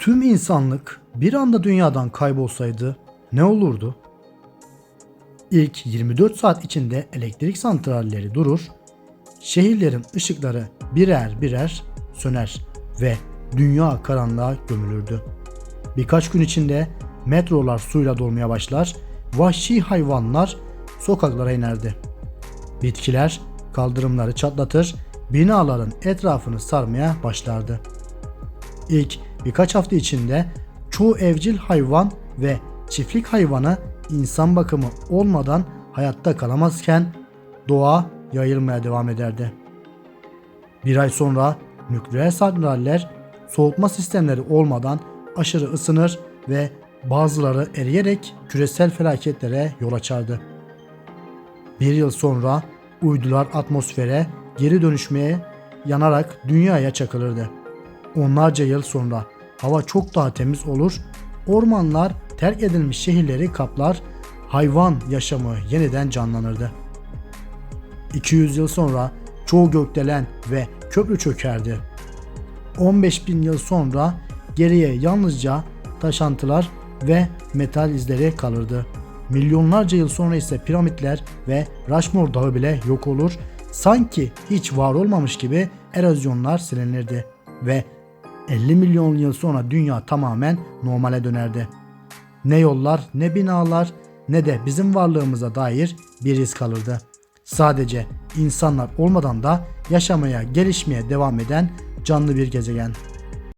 Tüm insanlık bir anda dünyadan kaybolsaydı ne olurdu? İlk 24 saat içinde elektrik santralleri durur, şehirlerin ışıkları birer birer söner ve dünya karanlığa gömülürdü. Birkaç gün içinde metrolar suyla dolmaya başlar, vahşi hayvanlar sokaklara inerdi. Bitkiler kaldırımları çatlatır, binaların etrafını sarmaya başlardı. İlk birkaç hafta içinde çoğu evcil hayvan ve çiftlik hayvanı insan bakımı olmadan hayatta kalamazken doğa yayılmaya devam ederdi. Bir ay sonra nükleer santraller soğutma sistemleri olmadan aşırı ısınır ve bazıları eriyerek küresel felaketlere yol açardı. Bir yıl sonra uydular atmosfere geri dönüşmeye yanarak dünyaya çakılırdı. Onlarca yıl sonra hava çok daha temiz olur, ormanlar terk edilmiş şehirleri kaplar, hayvan yaşamı yeniden canlanırdı. 200 yıl sonra çoğu gökdelen ve köprü çökerdi. 15 bin yıl sonra geriye yalnızca taşantılar ve metal izleri kalırdı. Milyonlarca yıl sonra ise piramitler ve Rushmore Dağı bile yok olur. Sanki hiç var olmamış gibi erozyonlar silinirdi ve 50 milyon yıl sonra dünya tamamen normale dönerdi. Ne yollar, ne binalar, ne de bizim varlığımıza dair bir iz kalırdı. Sadece insanlar olmadan da yaşamaya, gelişmeye devam eden canlı bir gezegen.